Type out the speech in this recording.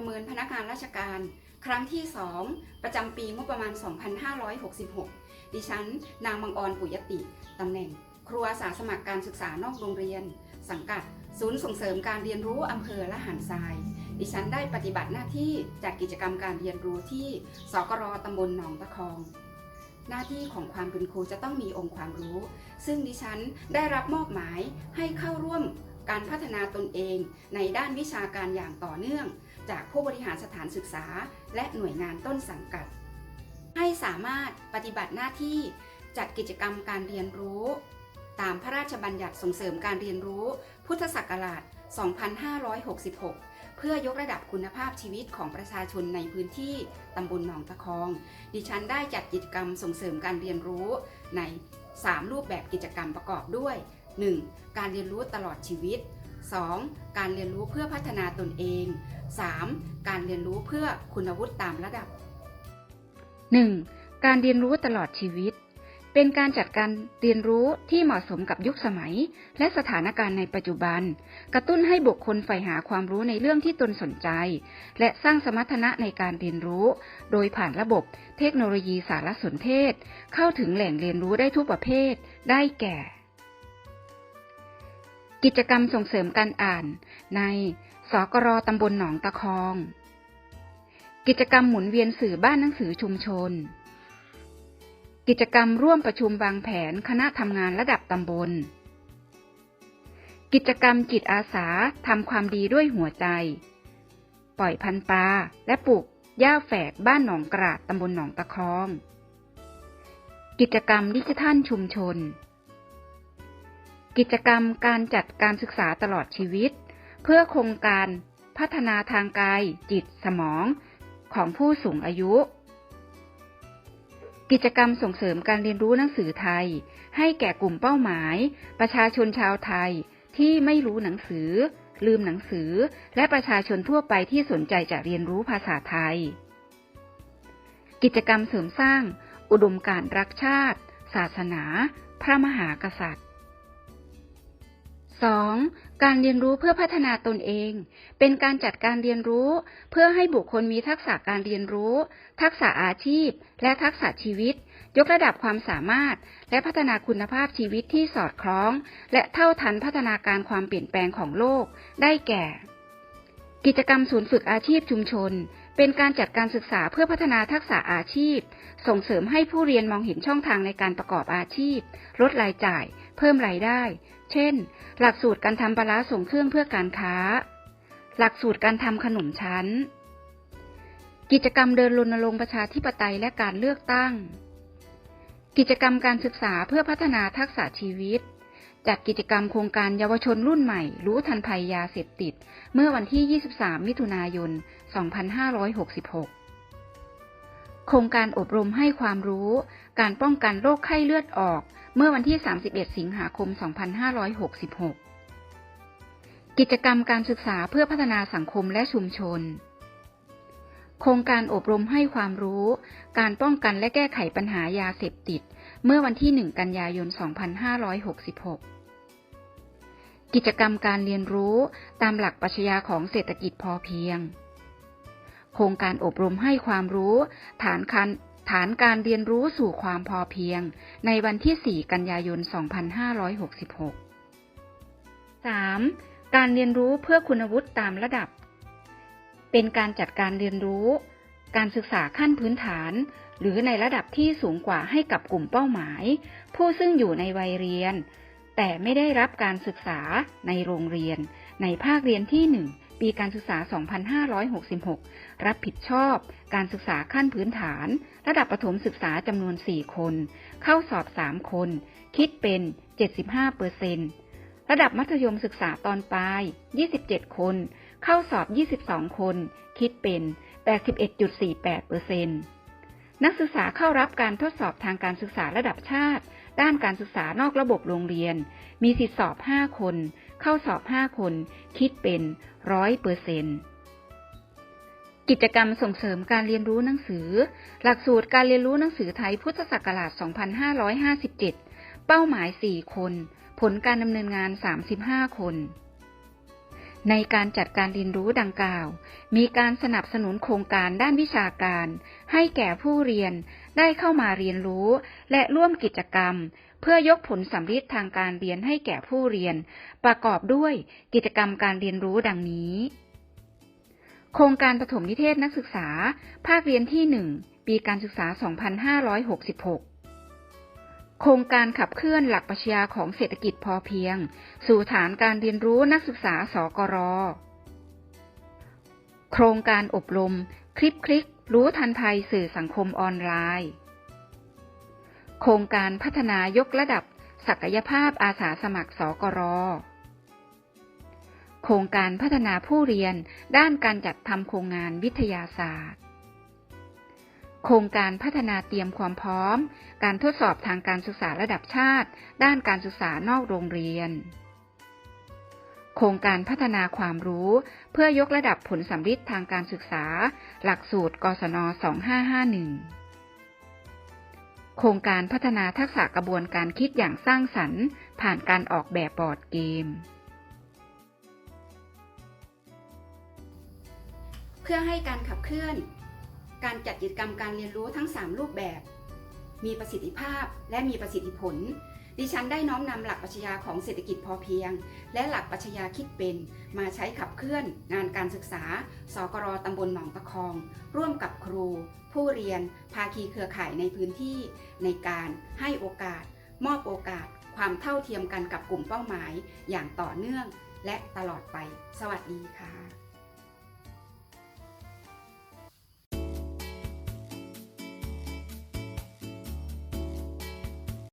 ประเมินพนักงานราชการ ครั้งที่ 2 ประจำปีงบประมาณ 2566 ดิฉัน นางมังออนปุยติ ตำแหน่ง ครูอาสาสมัครการศึกษานอกโรงเรียน สังกัด ศูนย์ส่งเสริมการเรียนรู้อำเภอละหารทราย ดิฉันได้ปฏิบัติหน้าที่จัดกิจกรรมการเรียนรู้ที่สกรตำบลหนองตะคองหน้าที่ของความเป็นครูจะต้องมีองค์ความรู้ ซึ่งดิฉันได้รับมอบหมายให้เข้าร่วมการพัฒนาตนเองในด้านวิชาการอย่างต่อเนื่อง จากผู้บริหารสถานศึกษา และหน่วยงานต้นสังกัด ให้สามารถปฏิบัติหน้าที่จัดกิจกรรมการเรียนรู้ ตามพระราชบัญญัติส่งเสริมการเรียนรู้ พุทธศักราช 2566 เพื่อยกระดับคุณภาพชีวิตของประชาชนในพื้นที่ตำบลหนองตะคอง ดิฉันได้จัดกิจกรรมส่งเสริมการเรียนรู้ใน 3 รูปแบบกิจกรรมประกอบด้วย 1. การเรียนรู้ตลอดชีวิต 2. การเรียนรู้เพื่อพัฒนาตนเอง 3. การเรียนรู้เพื่อคุณวุฒิตามระดับ 1. การเรียนรู้ตลอดชีวิต เป็นการจัดการเรียนรู้ที่เหมาะสมกับยุคสมัย และสถานการณ์ในปัจจุบัน กระตุ้นให้บุคคลใฝ่หาความรู้ในเรื่องที่ตนสนใจ และสร้างสมรรถนะในการเรียนรู้ โดยผ่านระบบเทคโนโลยีสารสนเทศ เข้าถึงแหล่งเรียนรู้ได้ทุกประเภท ได้แก่ กิจกรรมส่งเสริมการอ่านในสกรตำบลหนองตะคอง กิจกรรมหมุนเวียนสื่อบ้านหนังสือชุมชน กิจกรรมร่วมประชุมวางแผนคณะทำงานระดับตำบล กิจกรรมจิตอาสาทำความดีด้วยหัวใจ ปล่อยพันปลาและปลูกหญ้าแฝกบ้านหนองกราดตำบลหนองตะคอง กิจกรรมดิจิทัลชุมชน กิจกรรมการจัดการศึกษาตลอดชีวิต เพื่อโครงการพัฒนาทางกาย จิตสมองของผู้สูงอายุ กิจกรรมส่งเสริมการเรียนรู้หนังสือไทย ให้แก่กลุ่มเป้าหมาย ประชาชนชาวไทยที่ไม่รู้หนังสือ ลืมหนังสือ และประชาชนทั่วไปที่สนใจจะเรียนรู้ภาษาไทย กิจกรรมเสริมสร้าง อุดมการณ์รักชาติ ศาสนา พระมหากษัตริย์ 2. การเรียนรู้เพื่อพัฒนาตนเอง เป็นการจัดการเรียนรู้ เพื่อให้บุคคลมีทักษะการเรียนรู้ ทักษะอาชีพ และทักษะชีวิต ยกระดับความสามารถ และพัฒนาคุณภาพชีวิตที่สอดคล้อง และเท่าทันพัฒนาการความเปลี่ยนแปลงของโลก ได้แก่ กิจกรรมศูนย์ฝึกอาชีพชุมชน เป็นการจัดการศึกษาเพื่อพัฒนาทักษะอาชีพ ส่งเสริมให้ผู้เรียนมองเห็นช่องทางในการประกอบอาชีพ ลดรายจ่าย เพิ่มรายได้ เช่น หลักสูตรการทำปลาส่งเครื่องเพื่อการค้า หลักสูตรการทำขนมชั้น กิจกรรมเดินรณรงค์ประชาธิปไตยและการเลือกตั้ง กิจกรรมการศึกษาเพื่อพัฒนาทักษะชีวิต จัดกิจกรรมโครงการเยาวชนรุ่นใหม่ รู้ทันภัยยาเสพติด เมื่อวันที่ 23 มิถุนายน 2566 โครงการอบรมให้ความรู้ การป้องกันโรคไข้เลือดออก เมื่อวันที่ 31 สิงหาคม 2566 กิจกรรมการศึกษาเพื่อพัฒนาสังคมและชุมชน โครงการอบรมให้ความรู้ การป้องกันและแก้ไขปัญหายาเสพติด เมื่อวันที่ 1 กันยายน 2566กิจกรรมการเรียนรู้ตามหลักปรัชญาของเศรษฐกิจพอเพียง โครงการอบรมให้ความรู้ ฐานการฐานการเรียนรู้สู่ความพอเพียง ในวันที่ 4 กันยายน 2566 3. การเรียนรู้เพื่อคุณวุฒิตามระดับ เป็นการจัดการเรียนรู้ การศึกษาขั้นพื้นฐาน หรือในระดับที่สูงกว่าให้กับกลุ่มเป้าหมาย ผู้ซึ่งอยู่ในวัยเรียน แต่ไม่ได้รับการศึกษาในโรงเรียน ในภาคเรียนที่ 1 ปีการศึกษา 2566 รับผิดชอบการศึกษาขั้นพื้นฐาน ระดับประถมศึกษาจำนวน 4 คน เข้าสอบ 3 คน คิดเป็น 75เปอร์เซ็นต์ระดับมัธยมศึกษาตอนปลาย 27 คน เข้าสอบ 22 คน คิดเป็น 81.48เปอร์เซ็นต์นักศึกษาเข้ารับการทดสอบทางการศึกษาระดับชาติ ด้านการศึกษานอกระบบโรงเรียน มีสิทธิสอบ 5 คน เข้าสอบ5คน คิดเป็น100เปอร์เซ็นต์กิจกรรมส่งเสริมการเรียนรู้หนังสือ หลักสูตรการเรียนรู้หนังสือไทยพุทธศักราช 2557 เป้าหมาย 4 คน ผลการดำเนินงาน 35 คน ในการจัดการเรียนรู้ดังกล่าว มีการสนับสนุนโครงการด้านวิชาการ ให้แก่ผู้เรียนได้เข้ามาเรียนรู้ และร่วมกิจกรรม เพื่อยกผลสำฤทธิ์ทางการเรียนให้แก่ผู้เรียน ประกอบด้วยกิจกรรมการเรียนรู้ดังนี้ โครงการปฐมนิเทศนักศึกษา ภาคเรียนที่ 1 ปีการศึกษา 2566โครงการขับเคลื่อนหลักปรัชญาของเศรษฐกิจพอเพียง สู่ฐานการเรียนรู้นักศึกษาสกร โครงการอบรม คลิปคลิก รู้ทันภัยสื่อสังคมออนไลน์ โครงการพัฒนายกระดับศักยภาพอาสาสมัครสกร โครงการพัฒนาผู้เรียนด้านการจัดทำโครงงานวิทยาศาสตร์ โครงการพัฒนาเตรียมความพร้อม การทดสอบทางการศึกษาระดับชาติ ด้านการศึกษานอกโรงเรียน โครงการพัฒนาความรู้ เพื่อยกระดับผลสัมฤทธิ์ทางการศึกษา หลักสูตร กศน 2551 โครงการพัฒนาทักษะกระบวนการคิดอย่างสร้างสรรค์ ผ่านการออกแบบบอร์ดเกม เพื่อให้การขับเคลื่อน การจัดกิจกรรมการเรียนรู้ทั้ง 3 รูปแบบ มีประสิทธิภาพและมีประสิทธิผล ดิฉันได้น้อมนำหลักปรัชญาของเศรษฐกิจพอเพียง และหลักปรัชญาคิดเป็น มาใช้ขับเคลื่อน งานการศึกษา สกรตำบลหนองตะคอง ร่วมกับครู ผู้เรียน ภาคีเครือข่ายในพื้นที่ ในการให้โอกาส มอบโอกาส ความเท่าเทียมกันกับกลุ่มเป้าหมาย อย่างต่อเนื่อง และตลอดไป สวัสดีค่ะ